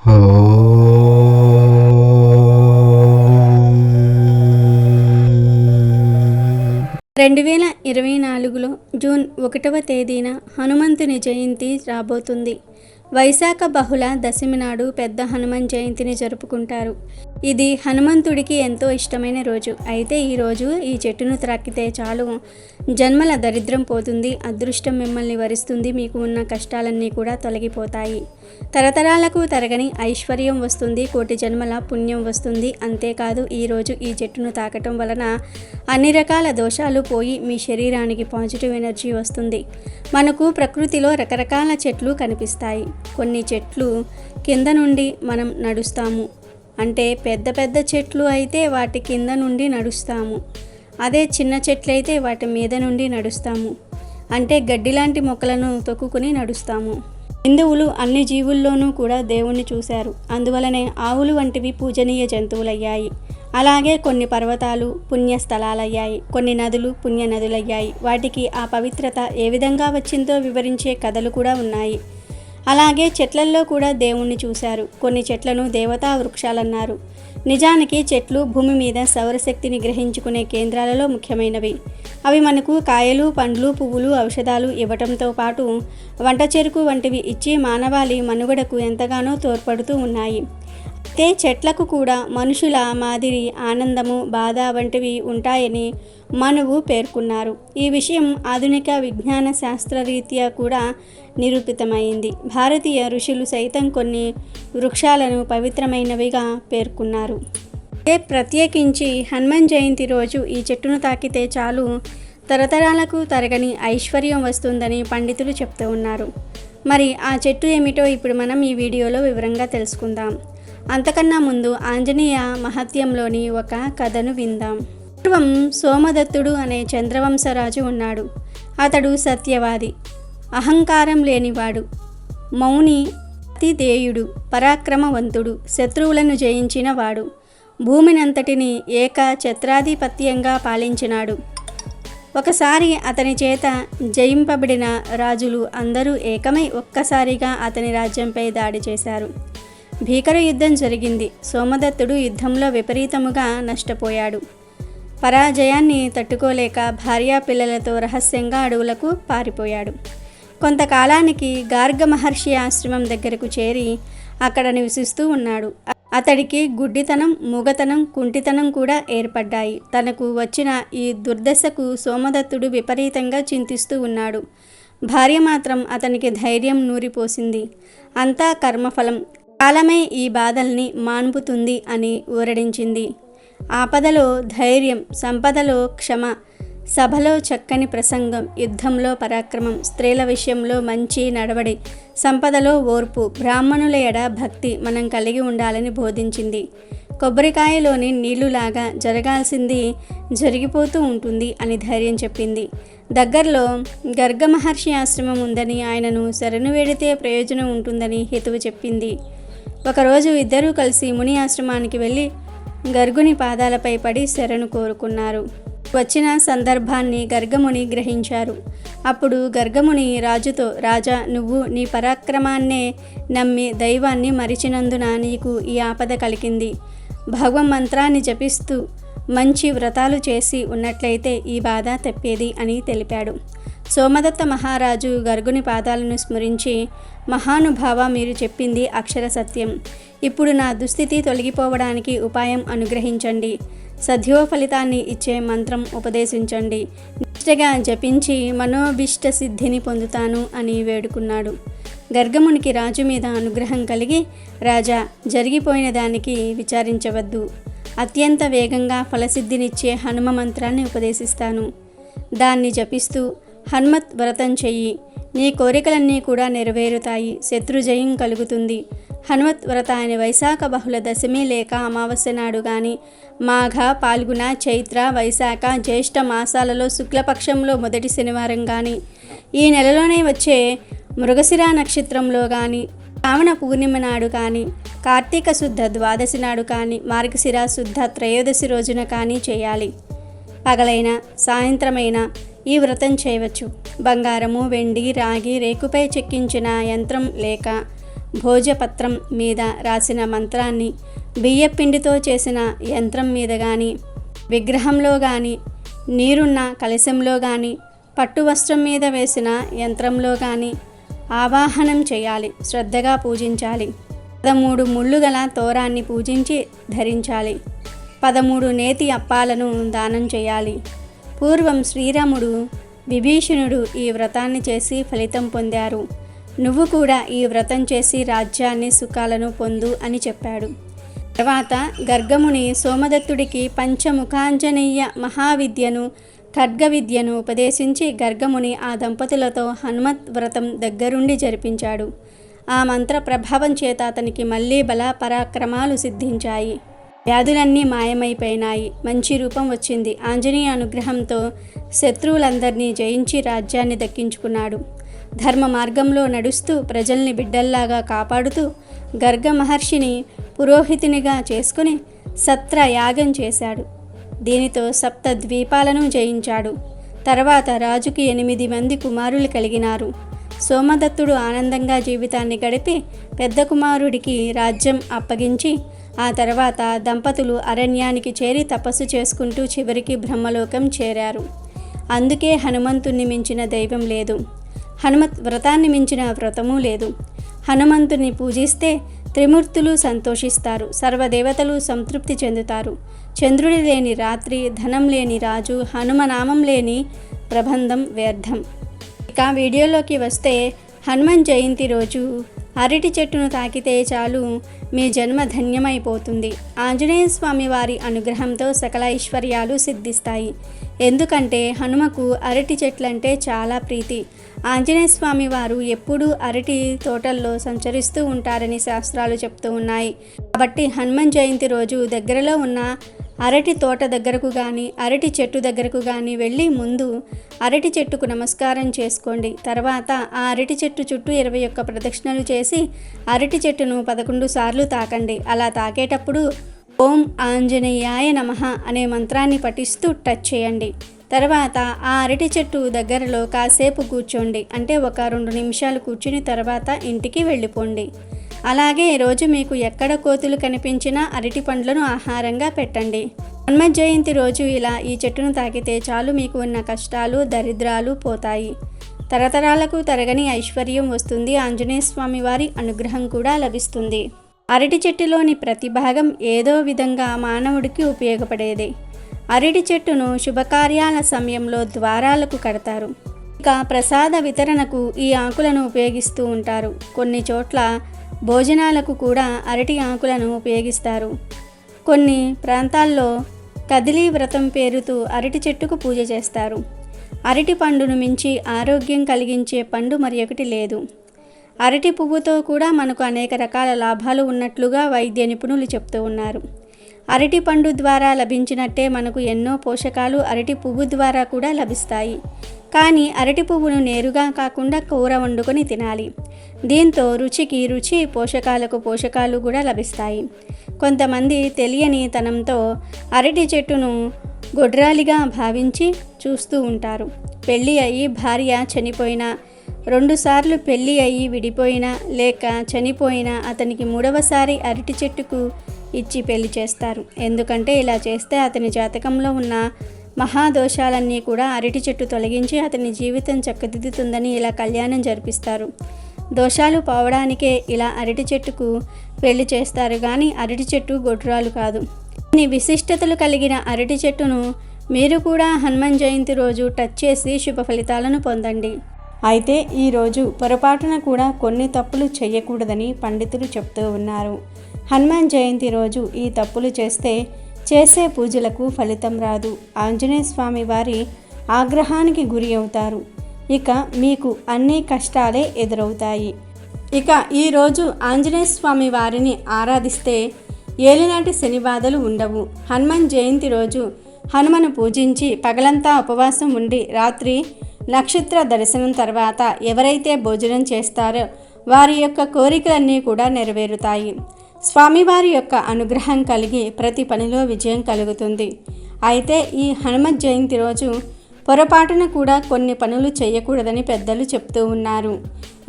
రెండు వేల ఇరవై నాలుగులో జూన్ ఒకటవ తేదీన హనుమంతుని జయంతి రాబోతుంది. వైశాఖ బహుళ దశమి నాడు పెద్ద హనుమాన్ జయంతిని జరుపుకుంటారు. ఇది హనుమంతుడికి ఎంతో ఇష్టమైన రోజు. అయితే ఈ రోజు ఈ చెట్టును త్రాకితే చాలు. జన్మల దరిద్రం పోతుంది. అదృష్టం మిమ్మల్ని వరిస్తుంది. మీకు ఉన్న కష్టాలన్నీ కూడా తొలగిపోతాయి. తరతరాలకు తరగని ఐశ్వర్యం వస్తుంది. కోటి జన్మల పుణ్యం వస్తుంది. అంతేకాదు ఈరోజు ఈ చెట్టును తాకటం వలన అన్ని రకాల దోషాలు పోయి మీ శరీరానికి పాజిటివ్ ఎనర్జీ వస్తుంది. మనకు ప్రకృతిలో రకరకాల చెట్లు కనిపిస్తాయి. కొన్ని చెట్లు కింద నుండి మనం నడుస్తాము. అంటే పెద్ద పెద్ద చెట్లు అయితే వాటి కింద నుండి నడుస్తాము. అదే చిన్న చెట్లు అయితే వాటి మీద నుండి నడుస్తాము. అంటే గడ్డి లాంటి మొక్కలను తొక్కుకుని నడుస్తాము. హిందువులు అన్ని జీవుల్లోనూ కూడా దేవుణ్ణి చూశారు. అందువలనే ఆవులు వంటివి పూజనీయ జంతువులయ్యాయి. అలాగే కొన్ని పర్వతాలు పుణ్యస్థలాలయ్యాయి కొన్ని నదులు పుణ్య నదులయ్యాయి. వాటికి ఆ పవిత్రత ఏ విధంగా వచ్చిందో వివరించే కథలు కూడా ఉన్నాయి. అలాగే చెట్లల్లో కూడా దేవుణ్ణి చూశారు. కొన్ని చెట్లను దేవతా వృక్షాలన్నారు. నిజానికి చెట్లు భూమి మీద సౌరశక్తిని గ్రహించుకునే కేంద్రాలలో ముఖ్యమైనవి. అవి మనకు కాయలు పండ్లు పువ్వులు ఔషధాలు ఇవ్వటంతో పాటు వంట చెరుకు వంటివి ఇచ్చి మానవాళి మనుగడకు ఎంతగానో తోడ్పడుతూ ఉన్నాయి. అయితే చెట్లకు కూడా మనుషుల మాదిరి ఆనందము బాధ వంటివి ఉంటాయని మనువు పేర్కొన్నారు. ఈ విషయం ఆధునిక విజ్ఞాన శాస్త్రరీత్యా కూడా నిరూపితమైంది. భారతీయ ఋషులు సైతం కొన్ని వృక్షాలను పవిత్రమైనవిగా పేర్కొన్నారు. ఏ ప్రత్యేకించి హనుమాన్ జయంతి రోజు ఈ చెట్టును తాకితే చాలు. తరతరాలకు తరగని ఐశ్వర్యం వస్తుందని పండితులు చెప్తూ ఉన్నారు. మరి ఆ చెట్టు ఏమిటో ఇప్పుడు మనం ఈ వీడియోలో వివరంగా తెలుసుకుందాం. అంతకన్నా ముందు ఆంజనేయ మహత్యంలోని ఒక కథను విందాం. పూర్వం సోమదత్తుడు అనే చంద్రవంశరాజు ఉన్నాడు. అతడు సత్యవాది. అహంకారం లేనివాడు. మౌని అతిధేయుడు పరాక్రమవంతుడు శత్రువులను జయించిన వాడు. భూమినంతటిని ఏక ఛత్రాధిపత్యంగా పాలించినాడు. ఒకసారి అతని చేత జయింపబడిన రాజులు అందరూ ఏకమై ఒక్కసారిగా అతని రాజ్యంపై దాడి చేశారు. భీకర యుద్ధం జరిగింది. సోమదత్తుడు యుద్ధంలో విపరీతముగా నష్టపోయాడు. పరాజయాన్ని తట్టుకోలేక భార్యా పిల్లలతో రహస్యంగా అడవులకు పారిపోయాడు. కొంతకాలానికి గార్గ మహర్షి ఆశ్రమం దగ్గరకు చేరి అక్కడ నివసిస్తూ ఉన్నాడు. అతడికి గుడ్డితనం మూగతనం కుంటితనం కూడా ఏర్పడ్డాయి. తనకు వచ్చిన ఈ దుర్దశకు సోమదత్తుడు విపరీతంగా చింతిస్తూ ఉన్నాడు. భార్య మాత్రం అతనికి ధైర్యం నూరిపోసింది. అంతా కర్మఫలం. కాలమే ఈ బాధల్ని మాన్పుతుంది అని ఊరడించింది. ఆపదలో ధైర్యం సంపదలో క్షమ సభలో చక్కని ప్రసంగం యుద్ధంలో పరాక్రమం స్త్రీల విషయంలో మంచి నడవడి సంపదలో ఓర్పు బ్రాహ్మణుల ఎడ భక్తి మనం కలిగి ఉండాలని బోధించింది. కొబ్బరికాయలోని నీళ్ళులాగా జరగాల్సింది జరిగిపోతూ ఉంటుంది అని ధైర్యం చెప్పింది. దగ్గరలో గర్గ మహర్షి ఆశ్రమం ఉందని ఆయనను శరణు వేడితే ప్రయోజనం ఉంటుందని హితువు చెప్పింది. ఒకరోజు ఇద్దరూ కలిసి ముని ఆశ్రమానికి వెళ్ళి గర్గుని పాదాలపై పడి శరణు కోరుకున్నారు. వచ్చిన సందర్భాన్ని గర్గముని గ్రహించారు. అప్పుడు గర్గముని రాజుతో రాజా నువ్వు నీ పరాక్రమాన్నే నమ్మి దైవాన్ని మరిచినందున నీకు ఈ ఆపద కలిగింది. భగవన్మంత్రాన్ని జపిస్తూ మంచి వ్రతాలు చేసి ఉన్నట్లయితే ఈ బాధ తప్పేది అని తెలిపాడు. సోమదత్త మహారాజు గర్గుని పాదాలను స్మరించి మహానుభావ మీరు చెప్పింది అక్షర సత్యం. ఇప్పుడు నా దుస్థితి తొలగిపోవడానికి ఉపాయం అనుగ్రహించండి. సద్యో ఫలితాన్ని ఇచ్చే మంత్రం ఉపదేశించండి. నిష్టగా జపించి మనోభిష్ట సిద్ధిని పొందుతాను అని వేడుకున్నాడు. గర్గమునికి రాజు మీద అనుగ్రహం కలిగి రాజా జరిగిపోయిన దానికి విచారించవద్దు. అత్యంత వేగంగా ఫలసిద్ధినిచ్చే హనుమ మంత్రాన్ని ఉపదేశిస్తాను. దాన్ని జపిస్తూ హనుమత్ వ్రతం చెయ్యి. నీ కోరికలన్నీ కూడా నెరవేరుతాయి. శత్రుజయం కలుగుతుంది. హనుమత్ వ్రతాన్ని వైశాఖ బహుళ దశమి లేక అమావాస్య నాడు కానీ మాఘ పాల్గొన చైత్ర వైశాఖ జ్యేష్ఠ మాసాలలో శుక్లపక్షంలో మొదటి శనివారం కానీ ఈ నెలలోనే వచ్చే మృగశిర నక్షత్రంలో కానీ శ్రావణ పూర్ణిమ నాడు కానీ కార్తీక శుద్ధ ద్వాదశి నాడు కానీ మార్గశిర శుద్ధ త్రయోదశి రోజున కానీ చేయాలి. పగలైన సాయంత్రమైన ఈ వ్రతం చేయవచ్చు. బంగారము వెండి రాగి రేకుపై చెక్కించిన యంత్రం లేక భోజపత్రం మీద రాసిన మంత్రాన్ని బియ్యపిండితో చేసిన యంత్రం మీద కానీ విగ్రహంలో కానీ నీరున్న కలశంలో కానీ పట్టు వస్త్రం మీద వేసిన యంత్రంలో కానీ ఆవాహనం చేయాలి. శ్రద్ధగా పూజించాలి. పదమూడు ముళ్ళు గల తోరాన్ని పూజించి ధరించాలి. పదమూడు నేతి అప్పాలను దానం చేయాలి. పూర్వం శ్రీరాముడు విభీషణుడు ఈ వ్రతాన్ని చేసి ఫలితం పొందారు. నువ్వు కూడా ఈ వ్రతం చేసి రాజ్యాన్ని సుఖాలను పొందు అని చెప్పాడు. తర్వాత గర్గముని సోమదత్తుడికి పంచముఖాంజనేయ మహావిద్యను ఖడ్గ విద్యను ఉపదేశించి గర్గముని ఆ దంపతులతో హనుమత్ వ్రతం దగ్గరుండి జరిపించాడు. ఆ మంత్ర ప్రభావం చేత అతనికి మళ్ళీ బల పరాక్రమాలు సిద్ధించాయి. వ్యాధులన్నీ మాయమైపోయినాయి. మంచి రూపం వచ్చింది. ఆంజనేయ అనుగ్రహంతో శత్రువులందరినీ జయించి రాజ్యాన్ని దక్కించుకున్నాడు. ధర్మ మార్గంలో నడుస్తూ ప్రజల్ని బిడ్డల్లాగా కాపాడుతూ గర్గ మహర్షిని పురోహితునిగా చేసుకుని సత్ర యాగం చేశాడు. దీనితో సప్త ద్వీపాలను జయించాడు. తర్వాత రాజుకి ఎనిమిది మంది కుమారులు కలిగినారు. సోమదత్తుడు ఆనందంగా జీవితాన్ని గడిపి పెద్ద కుమారుడికి రాజ్యం అప్పగించి ఆ తర్వాత దంపతులు అరణ్యానికి చేరి తపస్సు చేసుకుంటూ చివరికి బ్రహ్మలోకం చేరారు. అందుకే హనుమంతుణ్ణి మించిన దైవం లేదు. హనుమత్ వ్రతాన్ని మించిన వ్రతము లేదు. హనుమంతుని పూజిస్తే త్రిమూర్తులు సంతోషిస్తారు. సర్వదేవతలు సంతృప్తి చెందుతారు. చంద్రుడి లేని రాత్రి ధనం లేని రాజు హనుమనామం లేని ప్రబంధం వ్యర్థం. ఇక వీడియోలోకి వస్తే హనుమాన్ జయంతి రోజు అరటి చెట్టును తాకితే చాలు మీ జన్మ ధన్యమైపోతుంది. ఆంజనేయ స్వామి వారి అనుగ్రహంతో సకల ఐశ్వర్యాలు సిద్ధిస్తాయి. ఎందుకంటే హనుమకు అరటి చెట్లంటే చాలా ప్రీతి. ఆంజనేయ స్వామి వారు ఎప్పుడూ అరటి తోటల్లో సంచరిస్తూ ఉంటారని శాస్త్రాలు చెప్తూ ఉన్నాయి. కాబట్టి హనుమాన్ జయంతి రోజు దగ్గరలో ఉన్న అరటి తోట దగ్గరకు కానీ అరటి చెట్టు దగ్గరకు కానీ వెళ్ళి ముందు అరటి చెట్టుకు నమస్కారం చేసుకోండి. తర్వాత ఆ అరటి చెట్టు చుట్టూ ఇరవై ఒక్క ప్రదక్షిణలు చేసి అరటి చెట్టును పదకొండు సార్లు తాకండి. అలా తాకేటప్పుడు ఓం ఆంజనేయాయ నమః అనే మంత్రాన్ని పఠిస్తూ టచ్ చేయండి. తర్వాత ఆ అరటి చెట్టు దగ్గరలో కాసేపు కూర్చోండి. అంటే ఒక రెండు నిమిషాలు కూర్చుని తర్వాత ఇంటికి వెళ్ళిపోండి. అలాగే రోజు మీకు ఎక్కడ కోతులు కనిపించినా అరటి పండ్లను ఆహారంగా పెట్టండి. హనుమ జయంతి రోజు ఇలా ఈ చెట్టును తాకితే చాలు మీకు ఉన్న కష్టాలు దరిద్రాలు పోతాయి. తరతరాలకు తరగని ఐశ్వర్యం వస్తుంది. ఆంజనేయ స్వామి వారి అనుగ్రహం కూడా లభిస్తుంది. అరటి చెట్టులోని ప్రతి భాగం ఏదో విధంగా మానవుడికి ఉపయోగపడేది. అరటి చెట్టును శుభకార్యాల సమయంలో ద్వారాలకు కడతారు. ఇక ప్రసాద వితరణకు ఈ ఆకులను ఉపయోగిస్తూ ఉంటారు. కొన్ని చోట్ల భోజనాలకు కూడా అరటి ఆకులను ఉపయోగిస్తారు. కొన్ని ప్రాంతాల్లో కదిలీ వ్రతం పేరుతో అరటి చెట్టుకు పూజ చేస్తారు. అరటి పండును మించి ఆరోగ్యం కలిగించే పండు మరి ఒకటి లేదు. అరటి పువ్వుతో కూడా మనకు అనేక రకాల లాభాలు ఉన్నట్లుగా వైద్య నిపుణులు చెప్తూ ఉన్నారు. అరటి పండు ద్వారా లభించినట్టే మనకు ఎన్నో పోషకాలు అరటి పువ్వు ద్వారా కూడా లభిస్తాయి. కానీ అరటి పువ్వును నేరుగా కాకుండా కూర వండుకొని తినాలి. దీంతో రుచికి రుచి పోషకాలకు పోషకాలు కూడా లభిస్తాయి. కొంతమంది తెలియని తనంతో అరటి చెట్టును గొడ్రాలిగా భావించి చూస్తూ ఉంటారు. పెళ్ళి అయ్యి భార్య చనిపోయినా రెండుసార్లు పెళ్ళి అయ్యి విడిపోయినా లేక చనిపోయినా అతనికి మూడవసారి అరటి చెట్టుకు ఇచ్చి పెళ్ళి చేస్తారు. ఎందుకంటే ఇలా చేస్తే అతని జాతకంలో ఉన్న మహాదోషాలన్నీ కూడా అరటి చెట్టు తొలగించి అతని జీవితం చక్కదిద్దుతుందని ఇలా కళ్యాణం జరిపిస్తారు. దోషాలు పోవడానికే ఇలా అరటి చెట్టుకు పెళ్ళి చేస్తారు కానీ అరటి చెట్టు గొడ్రాలు కాదు. కొన్ని విశిష్టతలు కలిగిన అరటి చెట్టును మీరు కూడా హనుమాన్ జయంతి రోజు టచ్ చేసి శుభ ఫలితాలను పొందండి. అయితే ఈరోజు పొరపాటున కూడా కొన్ని తప్పులు చేయకూడదని పండితులు చెప్తూ ఉన్నారు. హనుమాన్ జయంతి రోజు ఈ తప్పులు చేస్తే చేసే పూజలకు ఫలితం రాదు. ఆంజనేయ స్వామి వారి ఆగ్రహానికి గురి అవుతారు. ఇక మీకు అన్ని కష్టాలే ఎదురవుతాయి. ఇక ఈరోజు ఆంజనేయ స్వామి వారిని ఆరాధిస్తే ఏలినాటి శని బాధలు ఉండవు. హనుమాన్ జయంతి రోజు హనుమను పూజించి పగలంతా ఉపవాసం ఉండి రాత్రి నక్షత్ర దర్శనం తర్వాత ఎవరైతే భోజనం చేస్తారో వారి యొక్క కోరికలన్నీ కూడా నెరవేరుతాయి. స్వామివారి యొక్క అనుగ్రహం కలిగి ప్రతి పనిలో విజయం కలుగుతుంది. అయితే ఈ హనుమత్ జయంతి రోజు పొరపాటున కూడా కొన్ని పనులు చేయకూడదని పెద్దలు చెప్తూ ఉన్నారు.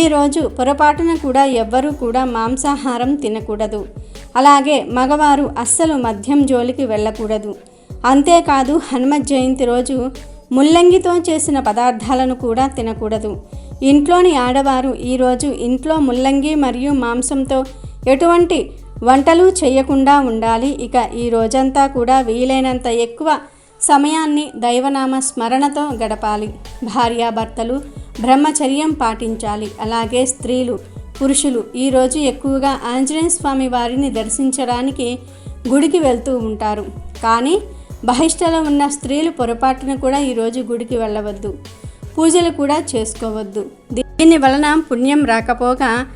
ఈరోజు పొరపాటున కూడా ఎవ్వరూ కూడా మాంసాహారం తినకూడదు. అలాగే మగవారు అస్సలు మద్యం జోలికి వెళ్ళకూడదు. అంతేకాదు హనుమత్ జయంతి రోజు ముల్లంగితో చేసిన పదార్థాలను కూడా తినకూడదు. ఇంట్లోని ఆడవారు ఈరోజు ఇంట్లో ముల్లంగి మరియు మాంసంతో ఎటువంటి వంటలు చేయకుండా ఉండాలి. ఇక ఈ రోజంతా కూడా వీలైనంత ఎక్కువ సమయాన్ని దైవనామ స్మరణతో గడపాలి. భార్యాభర్తలు బ్రహ్మచర్యం పాటించాలి. అలాగే స్త్రీలు పురుషులు ఈరోజు ఎక్కువగా ఆంజనేయ స్వామి వారిని దర్శించడానికి గుడికి వెళ్తూ ఉంటారు. కానీ బహిష్టలో ఉన్న స్త్రీలు పొరపాటున కూడా ఈరోజు గుడికి వెళ్ళవద్దు. పూజలు కూడా చేసుకోవద్దు. దీని వలన పుణ్యం రాకపోగా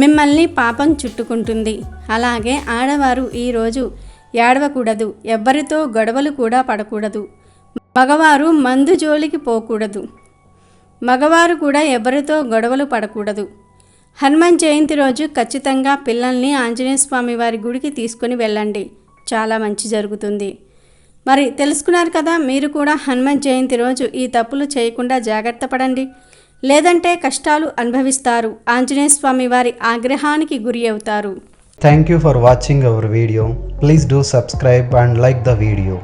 మిమ్మల్ని పాపం చుట్టుకుంటుంది. అలాగే ఆడవారు ఈరోజు ఏడవకూడదు. ఎవ్వరితో గొడవలు కూడా పడకూడదు. మగవారు మందు జోలికి పోకూడదు. మగవారు కూడా ఎవరితో గొడవలు పడకూడదు. హనుమాన్ జయంతి రోజు ఖచ్చితంగా పిల్లల్ని ఆంజనేయ స్వామి వారి గుడికి తీసుకొని వెళ్ళండి. చాలా మంచి జరుగుతుంది. మరి తెలుసుకున్నారు కదా మీరు కూడా హనుమాన్ జయంతి రోజు ఈ తప్పులు చేయకుండా జాగ్రత్త పడండి. లేదంటే కష్టాలు అనుభవిస్తారు. ఆంజనేయస్వామి వారి ఆగ్రహానికి గురి అవుతారు. Thank you for watching our video please do subscribe and like the video